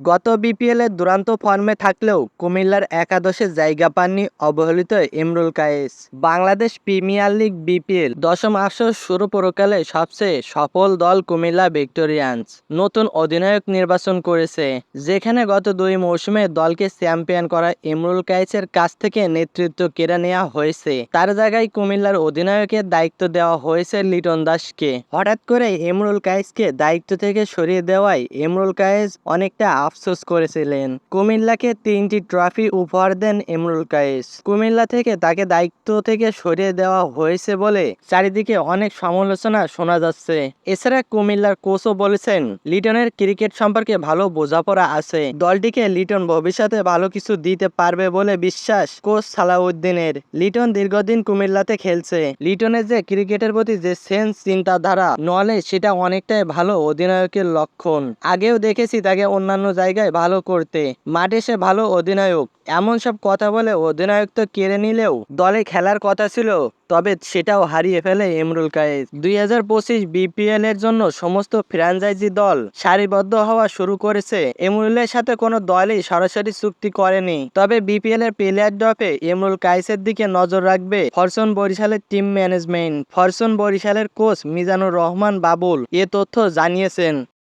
গত বিপিএল দুরান্ত ফর্মে থাকলেও কুমিল্লার একাদশে জায়গা পাননি অবহেলিত Imrul Kayes. Bangladesh premier league BPL দশম আসর শুরু পরকালে সবচেয়ে সফল দল কুমিল্লা ভিক্টোরিয়ান্স। নতুন অধিনায়ক নির্বাচন করেছে, যেখানে গত দুই মৌসুমে দলকে চ্যাম্পিয়ন করা ইমরুল কায়েসের কাছ থেকে নেতৃত্ব কেড়ে নেওয়া হয়েছে। তার জায়গায় কুমিল্লার অধিনায়কের দায়িত্ব দেওয়া হয়েছে লিটন দাসকে। হঠাৎ করে ইমরুল কায়েসকে দায়িত্ব থেকে সরিয়ে দেওয়ায় ইমরুল কায়েস অনেকটা আফসোস করেছিলেন। কুমিল্লাকে তিনটি ট্রফি উপহার দেন ইমরুল কায়েস। কুমিল্লা থেকে তাকে দায়িত্ব থেকে সরিয়ে দেওয়া হয়েছে বলে চারিদিকে অনেক সমালোচনা শোনা যাচ্ছে। এছাড়া কুমিল্লার কোচও বলেছেন, লিটনের ক্রিকেট সম্পর্কে ভালো বোঝাপড়া আছে। দলটিকে লিটন ভবিষ্যতে ভালো কিছু দিতে পারবে বলে বিশ্বাস কোচ সালাউদ্দিনের। লিটন দীর্ঘদিন কুমিল্লাতে খেলছে। লিটনের যে ক্রিকেটের প্রতি যে সেন্স, চিন্তাধারা, নলেজ, সেটা অনেকটাই ভালো অধিনায়কের লক্ষণ। আগেও দেখেছি তাকে অন্যান্য জায়গায় ভালো করতে। মাঠে সে ভালো অধিনায়ক। এমন সব কথা বলে অধিনায়ক তো কেড়ে নিলেও দলে খেলার কথা ছিল, তবে সেটাও হারিয়ে ফেলে এমরুল কায়েস। দুই হাজার পঁচিশ বিপিএল এর জন্য সমস্ত ফ্র্যাঞ্চাইজি দল সারিবদ্ধ হওয়া শুরু করেছে। এমরুলের সাথে কোনো দলই সরাসরি চুক্তি করেনি। তবে বিপিএল এর প্লেয়ার ড্রপে এমরুল কায়েসের দিকে নজর রাখবে ফরচুন বরিশালের টিম ম্যানেজমেন্ট। ফরচুন বরিশালের কোচ মিজানুর রহমান বাবুল এ তথ্য জানিয়েছেন।